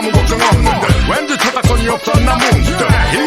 아무 걱정 없는데 왠지 저작권이 없어 나 뭉대